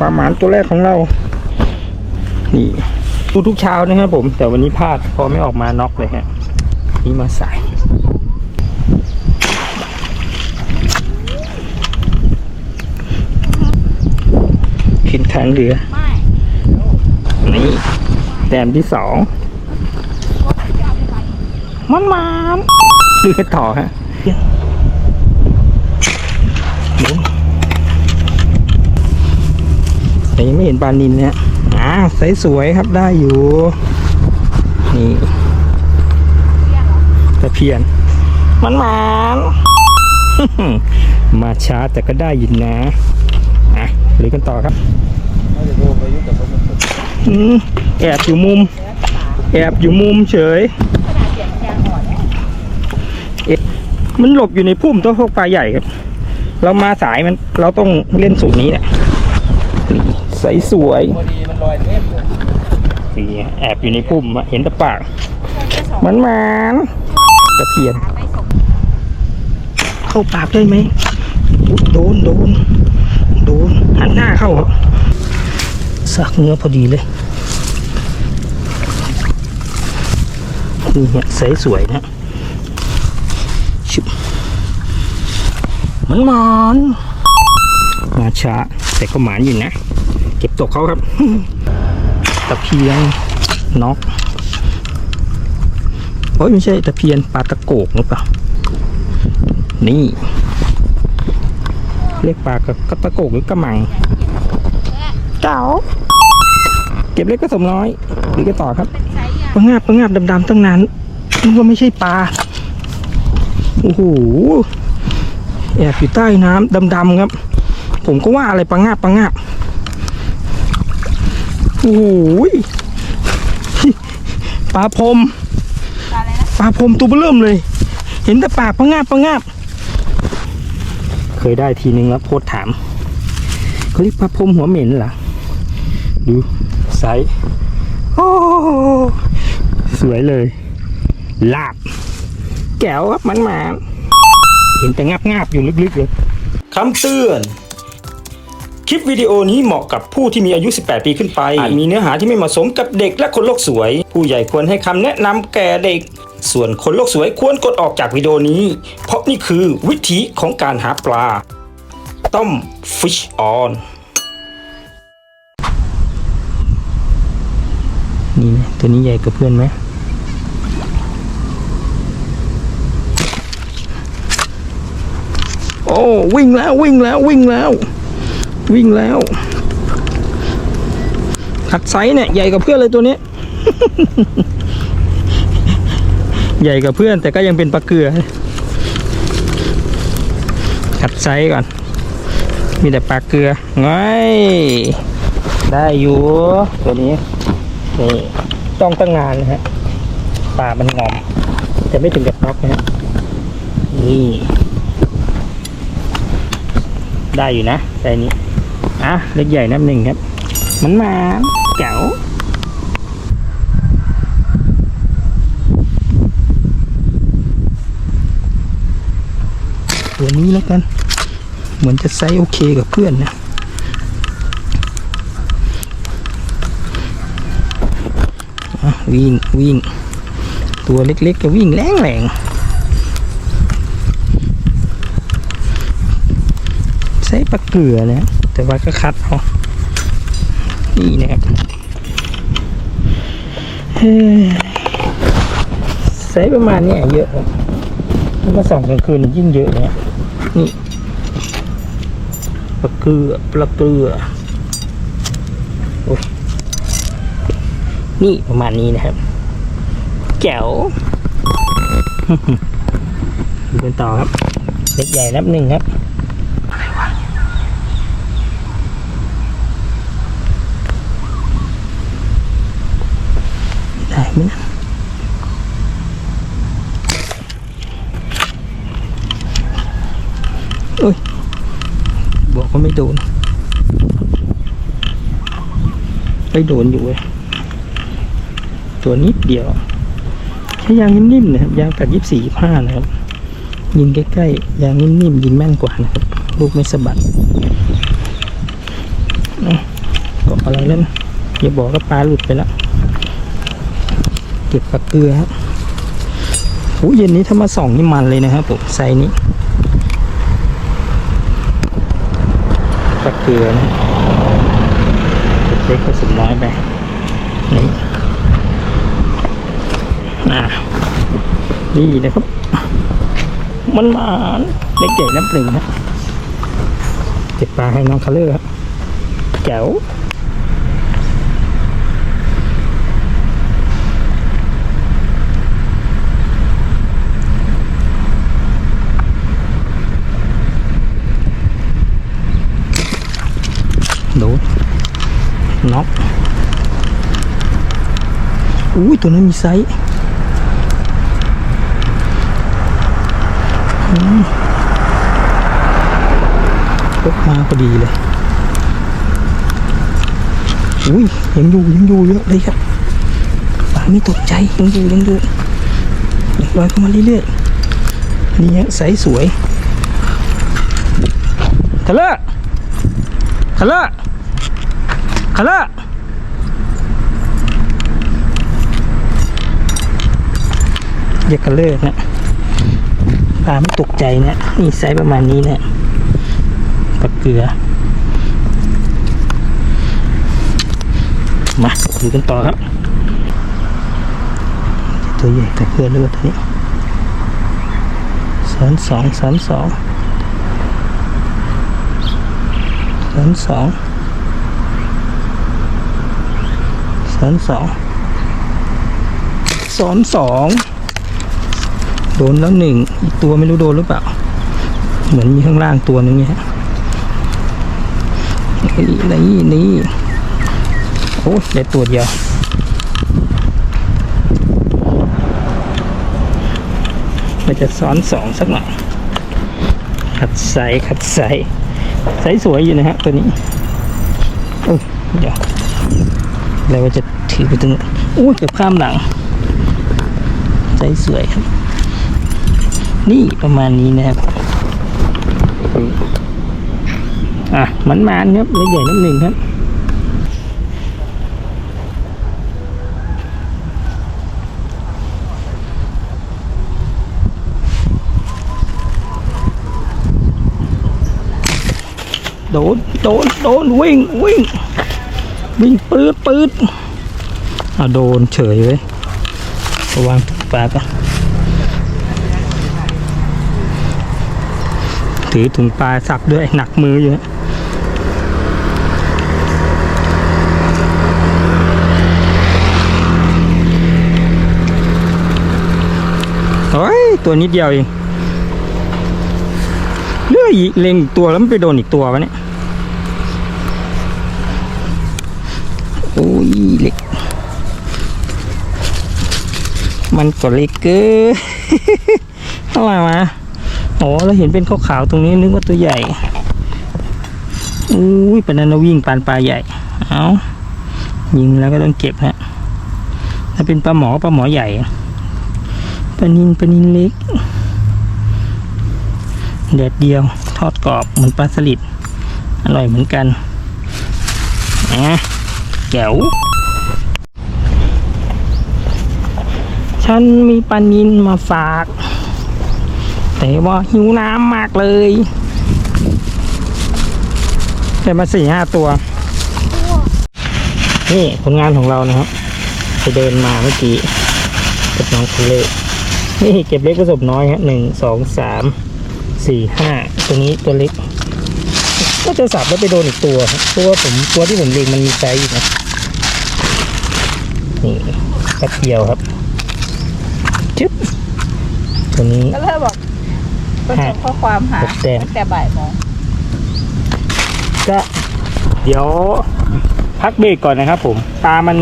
นี่มาแล้วปลาหมานตัวแรกของเรา นี่ดูทุกเช้านะครับผม แต่วันนี้พลาดพอไม่ออกมาน็อกเลยฮะ นี่มาใส่ขึ้นทางเรือ นี่แต้มที่สอง มันมานเรือต่อฮะหมุน แต่ยังไม่เห็นปลานินเนี่ยอ่าใสสวยครับได้อยู่ นี่ตะเพียน มันมานมาช้าแต่ก็ได้ยินนะอะลุยกันต่อครับอแอบอยู่มุม แอบอยู่มุมเฉย มันหลบอยู่ในพุ่มต้นพวกปลาใหญ่ครับ เรามาสายมันเราต้องเล่นสูตรนี้แหละนี่ย ใสสวยพอดีมันลอยเทพเลยนี่แอบอยู่ในพุ่มอะเห็นแตะปากมันมันตะเพียน เข้าปากได้ไหมอุ๊ยโดนโดนโดนหันหน้าเข้าครับสักเนื้อพอดีเลยนี่เนี่ยใสสวยนะชุบมันมันมาช้าแต่ก็หมานอยู่นะ เก็บตกเขาครับ ตะเพียนน็อกโอ้ยไม่ใช่ตะเพียนปลาตะโกกหรือเปล่า นี่ เรียกปลากระกระตะโกกหรือกระมัง เจ้า เก็บเล็กก็สมน้อยหรือก็ต่อครับปลางาบปลางาบดำๆตั้งนานนึกว่าไม่ใช่ปลา โอ้โหแอบอยู่ใต้น้ำดำๆครับ ผมก็ว่าอะไรปลางาบปลางาบ โอ้โหยปลาพรมปลาพรมตัวเบอเริ่มเลย เห็นแต่ปากปะงาบปะงาบเคยได้ทีนึงแล้วโพสถามเขาเรียกปลาพรมหัวเหม็นเหรอดูไซส์โอ้สวยเลย ลาบ แก้วครับมันมา เห็นแต่งาบงาบอยู่ลึกๆเลยคำเตือน คลิปวิดีโอนี้เหมาะกับผู้ที่มีอายุ 18 ปีขึ้นไป อาจมีเนื้อหาที่ไม่เหมาะสมกับเด็กและคนโลกสวย ผู้ใหญ่ควรให้คำแนะนำแก่เด็ก ส่วนคนโลกสวยควรกดออกจากวิดีโอนี้ เพราะนี่คือวิธีของการหาปลา ต้ม fish on นี่นะตัวนี้ใหญ่กว่าเพื่อนไหมโอ้วิ่งแล้ววิ่งแล้ววิ่งแล้ว วิ่งแล้วขัดไซส์เนี่ยใหญ่กว่าเพื่อนเลยตัวนี้ ใหญ่กว่าเพื่อนแต่ก็ยังเป็นปลาเกลือขัดไซส์ก่อน มีแต่ปลาเกลือง่ายได้อยู่ตัวนี้นี่ต้องตั้งงานนะฮะปลามันงอมแต่ไม่ถึงกับน็อกนะฮะนี่ได้อยู่นะใจนี้ อะเล็กใหญ่น้ำหนึ่งครับ มันมาแก๋วตัวนี้แล้วกัน เหมือนจะไซส์โอเคกับเพื่อนนะวิ่งวิ่ง ตัวเล็กๆก็วิ่งแรงแรงใช้ปลาเกลือนะ แต่ว่าก็คัดเอานี่นะครับเฮ้ยใช้ประมาณนี้เยอะครับถ้ามาส่องกลางคืนยิ่งเยอะเนี่ยนี่ปลาเกลือปลาเกลือโอ้ยนี่ประมาณนี้นะครับ แจ๋วดูกันต่อครับเล็กใหญ่นับหนึ่งครับ ไหมนะเอ้ยบอกว่าไม่โดนไปโดนอยู่เว้ยตัวนิดเดียว ใช้ยางนิ่มๆนะครับยางตัดยี่สี่ยี่ห้านะครับ ยิงใกล้ๆยางนิ่มๆยิงแม่นกว่านะครับ ลูกไม่สะบัดเกาะอะไรแล้วนะอย่าบอกว่าปลาหลุดไปแล้ว เก็บปลาเกลือครับโอ้เย็นนี้ถ้ามาส่องนี่มันเลยนะครับผมไซส์นี้ปลาเกลือนะเล็กผสมน้อยไปนี่อ่านี่นะครับ มันมาเล็กใหญ่น้ำปลึงนะเก็บปลาให้น้องคาเลอร์ครับแจ๋ว ดู น็อกอุ้ยตัวนั้นมีไซส์อืมพกมาพอดีเลยอุ้ยยังอยู่ยังอยู่เยอะเลยครับปลาไม่ตกใจยังอยู่ยังอยู่ลอยเข้ามาเรื่อยๆนี่ฮะไซส์สวยทะเลาะคา ร่าคาร่าเรียกคาเลอร์นะปลาไม่ตกใจนะนี่ไซส์ประมาณนี้นะปลาเกลือ มาดูกันต่อครับ ตัวใหญ่แต่เกลือเลือดตัวนี้สอนสองสอนสองสอนสอง สอนสองสอนสองโดนแล้วหนึ่งอีกตัวไม่รู้โดนหรือเปล่า เหมือนมีข้างล่างตัวนึงเนี่ยนี่นี่โอ้ยได้ตัวเดียวมันจะซ้อนสองสักหน่อยขัดใสขัดใสไซส์สวยอยู่นะฮะตัวนี้โอ้ยเดี๋ยว แล้วว่าจะถือไปตรงนู้ยเกือบข้ามหลังไซส์สวยครับ นี่ประมาณนี้นะครับ อะมันมานครับเล็กใหญ่น้ำหนึ่งครับโดน โดน โดน วิ่ง วิ่ง วิ่งปืดปืดอะโดนเฉยไว้ยระวังปลาก็ถือถุงปลาสักด้วยหนักมืออยู่นะเฮ้ยตัวนิดเดียวเองเลื่อยเล็งตัวแล้วมันไปโดนอีกตัววะเนี่ย อ้ยเล็ก มันก็เล็กเกินอะไรมาอ๋อเราเห็นเป็นขาวๆตรงนี้นึกว่าตัวใหญ่อุ้ยป็นนันวิ่งปานปลาใหญ่ เอายิงแล้วก็ต้องเก็บฮะถ้าเป็นปลาหมอปลาหมอใหญ่ปลานินปลานินเล็กแดดเดียวทอดกรอบเหมือนปลาสลิดอร่อยเหมือนกันนะ แจ๋วฉันมีปลานินมาฝาก แต่ว่าหิวน้ำมากเลยได้มาสี่ห้าตัว นี่ผลงานของเรานะครับ ไปเดินมาเมื่อกี้กับน้องทะเลนี่เก็บเล็กผสมน้อยฮะหนึ่งสองสามสี่ห้าตัวนี้ตัวเล็ก ก็จะสับแล้วไปโดนอีกตัวครับตัวผมตัวที่ผมเล็งมันมีไซส์อยู่นะนี่แป๊บเดียวครับจึ๊บตัวนี้ก็เลยบอกก็ส่งข้อความหาหกแต้มตั้งแต่บ่ายโมงก็เดี๋ยวพักเบรกก่อนนะครับผมปลามัน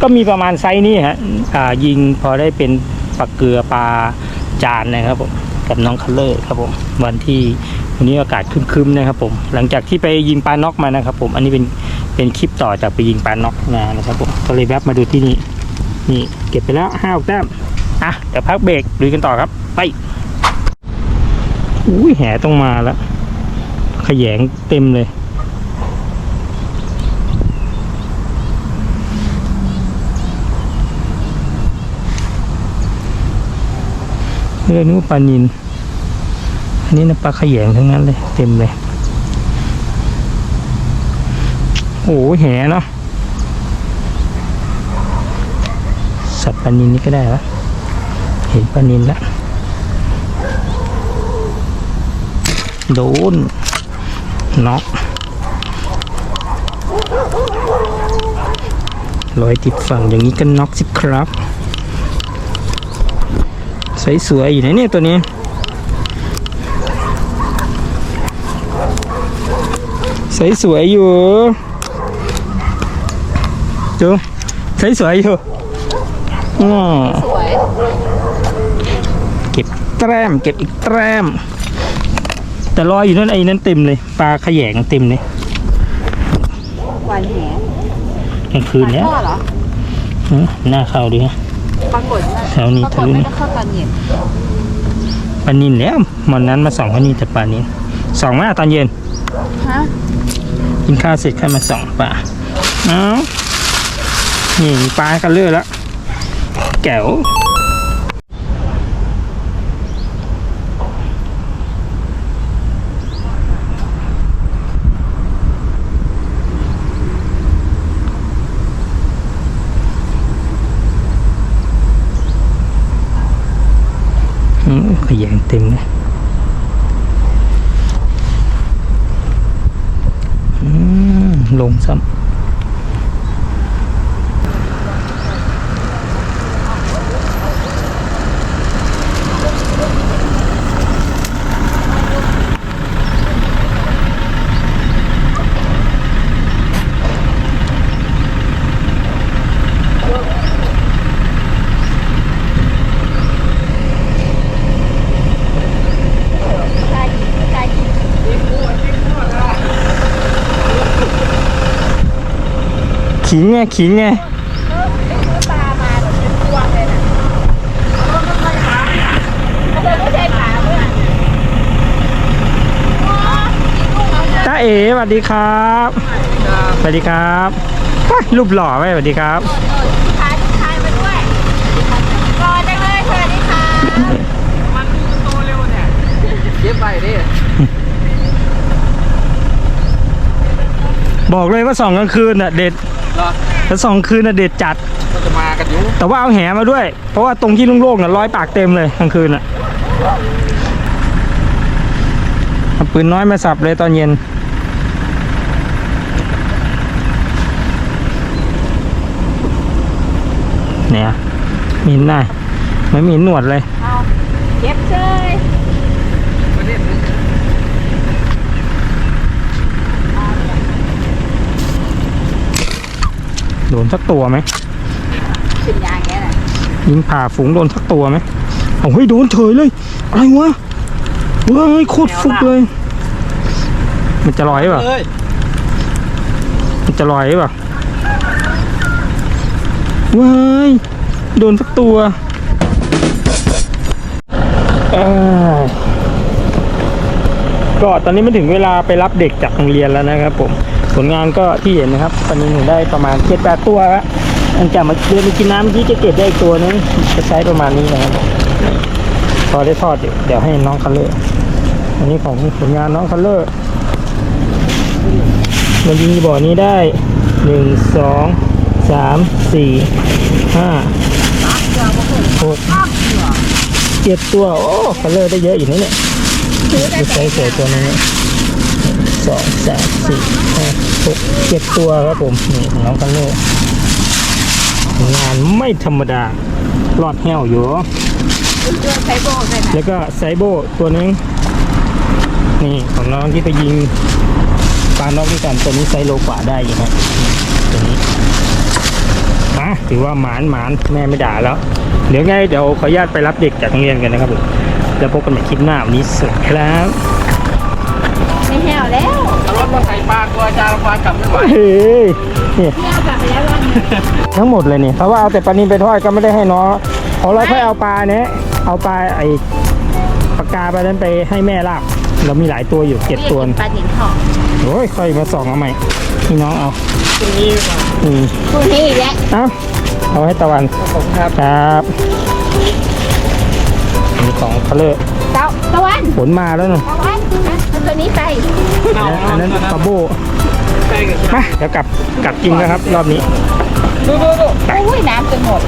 ก็มีประมาณไซส์นี้ฮะอ่ายิงพอได้เป็นปลาเกลือปลาจานนะครับผมกับน้องคัลเลอร์ครับผมวันที่ วันนี้อากาศคึมๆนะครับผม หลังจากที่ไปยิงปลาน็อกมานะครับ ผม อันนี้เป็นเป็นคลิปต่อจากไปยิงปลาน็อกมานะครับผมก็เลยแวบมาดูที่นี่ นี่เก็บไปแล้วห้าแต้มอะเดี๋ยวพักเบรกดูกันต่อครับ ไปอุ้ยแห่ต้องมาแล้วขยงเต็มเลยเรื่องนู้ปลานิน นนี้นะปลาขยงทั้งนั้นเลย เต็มเลย โอ้โหแหเนาะสัตว์ปลานินนี่ก็ได้ละเห็นปลานินแล้วโดนน็อกลอยติดฝั่งอย่างนี้ก็น็อกสิครับ สวยๆอยู่นะเนี่ยตัวนี้ สวยๆอยู่จูสวยๆอยู่อ๋อสวย เก็บแต้มเก็บอีกแต้มแต่ลอยอยู่นั่นไอ้นั่นเต็มเลย ปลาขยงเต็มเลยหวานแหกลางคืนเนี้ยปลาทอดเหรอหือหน้าเข้าดีฮะปรากฏว่าแถวนี้ปรากฏถือไม่ได้เข้าตอนเย็นปลานินแล้ววันนั้นมาส่องปลานินแต่ปลานินส่องมาตอนเย็นฮะ กินข้าวเสร็จค่อยมาส่องปลาเอ้านี่ปลากันเลือแล้วแก้วอืมขยงเต็มเลยอืม ลงซ้ำ ขิงไงขิงไงปลามาเป็นพวงเลยนะเธอไม่ใช่ปลาเพื่อนจ้าเอ๋สวัสดีครับสวัสดีครับว้ายรูปหล่อไหมสวัสดีครับโดดโดดลูกค้าลูกค้ามาด้วยรอจังเลยสวัสดีค่ะเก็บไปดิบอกเลยว่าสองกลางคืนน่ะเด็ด เหรอถ้าสองคืนน่ะเด็ดจัด ก็จะมากันอยู่แต่ว่าเอาแหมาด้วย เพราะว่าตรงที่โล่งๆน่ะร้อยปากเต็มเลยกลางคืนน่ะเอาปืนน้อยมาสับเลยตอนเย็น เนี่ยมีเห็นได้ไม่มีหนวดเลย เอาเก็บเชย ไม่ได้ โดนสักตัวไหมขึ้นยางแค่ไหนยิงผ่าฝูงโดนสักตัวไหมโอ้ยโดนเฉยเลย อะไรวะว้ายโคตรฟุกเลย มันจะลอยหรือเปล่าเอ้ยมันจะลอยหรือเปล่าว้ายโดนสักตัวเอ้ยก็ตอนนี้มันถึงเวลาไปรับเด็กจากโรงเรียนแล้วนะครับผม ผลงานก็ที่เห็นนะครับ ตอนนี้หนูได้ประมาณเจ็ดแปดตัวแล้วหลังจากมาเดินไปกินน้ำเมื่อกี้จะเก็บได้อีกตัวนึงจะใช้ประมาณนี้นะครับผมพอได้ทอดเดี๋ยวเดี๋ยวให้น้องคัลเลอร์อันนี้ของผลงานน้องคัลเลอร์มันยิงบ่อนี้ได้หนึ่งสองสามสี่ห้าหกเจ็ดตัว โอ้คัลเลอร์ได้เยอะอยู่นะเนี่ยจะใช้สวยตัวนี้สองสามสี่ห้า หกเจ็ดตัวครับผมนี่น้องคัลเลอร์งานไม่ธรรมดารอดแห้วอยู่คุณช่วยใช้โบว์ด้วยนะแล้วก็ไซโบตัวนึงนี่ของน้องที่ไปยิงปลานอกด้วยกันตัวนี้ไซส์โลกว่าได้อยู่นะตัวนี้มาถือว่าหมานหมานแม่ไม่ด่าแล้ว เดี๋ยวไงเดี๋ยวขออนุญาตไปรับเด็กจากโรงเรียนกันนะครับผมแล้วพบกันใหม่คลิปหน้าวันนี้สวัสดีครับาจารย์ปลากลับไม่ไหวเฮ้ยนี่ไม่เอากลับไปแล้ววันนี้ทั้งหมดเลยนี่เพราะว่าเอาแต่ปลานินไปทอดก็ไม่ได้ให้น้องของเราค่อยเอาปลาเนี้ยเอาปลาไอ้ปากกาไปนั้นไปให้แม่ลาบเรามีหลายตัวอยู่เจ็ดตัวปลาหินทองโอ้ยค่อยมาส่องเอาใหม่พี่น้องเอาตรงนี้มาอืมพรุ่งนี้อีกแล้วเอาเอาให้ตะวันผมครับครับนี่ของทะเลอร์ตะตะวันฝนมาแล้วเนอะตะวันเอาตัวนี้ไปอันนั้นปลาโบใช่กัน มาเดี๋ยวกลับกลับกินนะครับ รอบนี้ ดูดูดูอุ้ยน้ำจนหมด